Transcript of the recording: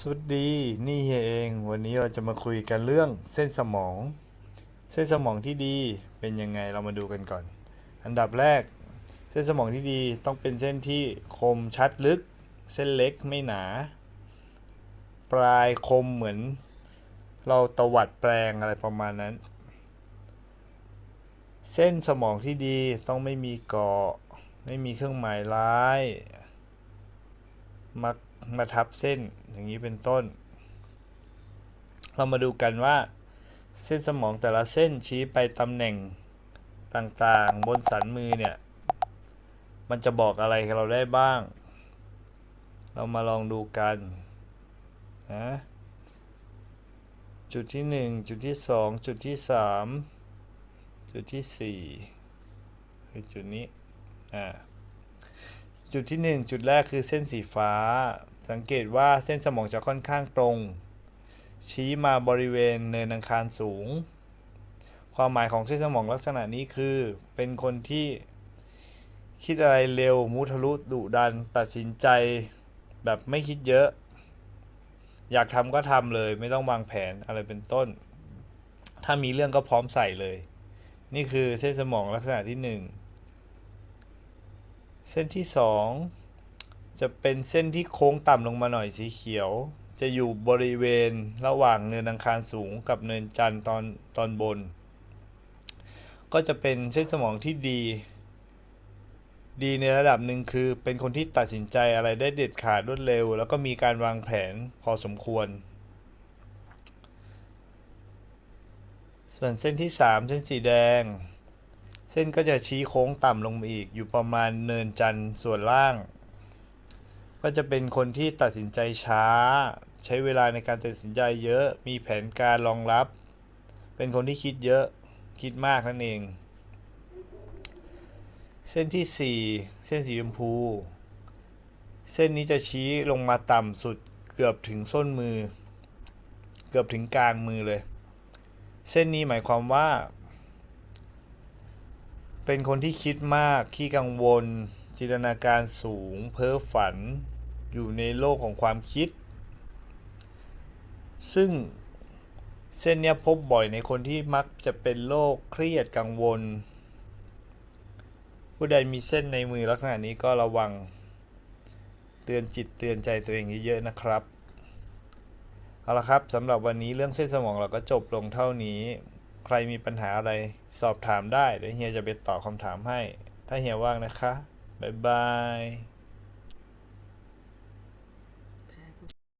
สวัสดีนี่เฮียเอง วันนี้เราจะมาคุยกันเรื่องเส้นสมอง เส้นสมองที่ดีเป็นยังไงเรามาดูกันก่อน อันดับแรก เส้นสมองที่ดีต้องเป็นเส้นที่คมชัดลึก เส้นเล็กไม่หนา ปลายคมเหมือน เราตวัดแปลงอะไรประมาณนั้น เส้นสมองที่ดีต้องไม่มีเกาะ ไม่มีเครื่องหมายร้ายมา มาทับเส้นอย่างนี้เป็นต้น เรามาดูกันว่า เส้นสมองแต่ละเส้นชี้ไปตำแหน่งต่างๆ บนสันมือเนี่ย มันจะบอกอะไรเราได้บ้าง เรามาลองดูกันนะจุดที่ 1 จุดที่ 2 จุดที่ 3 จุดที่ 4 คือจุดนี้ อ่า จุดที่ 1 จุดแรกคือเส้นสีฟ้า สังเกตว่าเส้นสมองจะค่อนข้างตรง ชี้มาบริเวณเนินอังคารสูง ความหมายของเส้นสมองลักษณะนี้คือ เป็นคนที่คิดอะไรเร็วมุทะลุดุดัน ตัดสินใจแบบไม่คิดเยอะ อยากทำก็ทำเลย ไม่ต้องวางแผนอะไรเป็นต้น ถ้ามีเรื่องก็พร้อมใส่เลย นี่คือเส้นสมองลักษณะที่หนึ่งเส้นที่ 2 จะเป็นเส้นที่โค้งต่ำลงมาหน่อยสีเขียว จะอยู่บริเวณระหว่างเนินอังคารสูงกับเนินจันทร์ตอนตอนบน ก็จะเป็นเส้นสมองที่ดี ดีในระดับหนึ่งคือเป็นคนที่ตัดสินใจอะไรได้เด็ดขาดรวดเร็ว แล้วก็มีการวางแผนพอสมควร ส่วนเส้นที่ 3 เส้นสีแดง เส้นก็จะชี้โค้งต่ำลงมาอีกอยู่ประมาณเนินจันทร์ส่วนล่าง ก็จะเป็นคนที่ตัดสินใจช้า ใช้เวลาในการตัดสินใจเยอะ มีแผนการรองรับ เป็นคนที่คิดเยอะ คิดมากนั่นเอง เส้นที่ 4 เส้นสีชมพู เส้นนี้จะชี้ลงมาต่ำสุดเกือบถึงส้นมือ เกือบถึงกลางมือเลย เส้นนี้หมายความว่า เป็นคนที่คิดมาก ขี้กังวลจินตนาการสูง เพ้อฝัน อยู่ในโลกของความคิด ซึ่งเส้นเนี้ยพบบ่อยในคนที่มักจะเป็นโรคเครียดกังวล ผู้ใดมีเส้นในมือลักษณะนี้ก็ระวัง เตือนจิตเตือนใจตัวเองเยอะๆนะครับ เอาละครับสำหรับวันนี้เรื่องเส้นสมองเราก็จบลงเท่านี้ ใครมีปัญหาอะไรสอบถามได้เดี๋ยวเฮียจะไปตอบคำถามให้ ถ้าเฮียว่างนะคะ บ๊ายบาย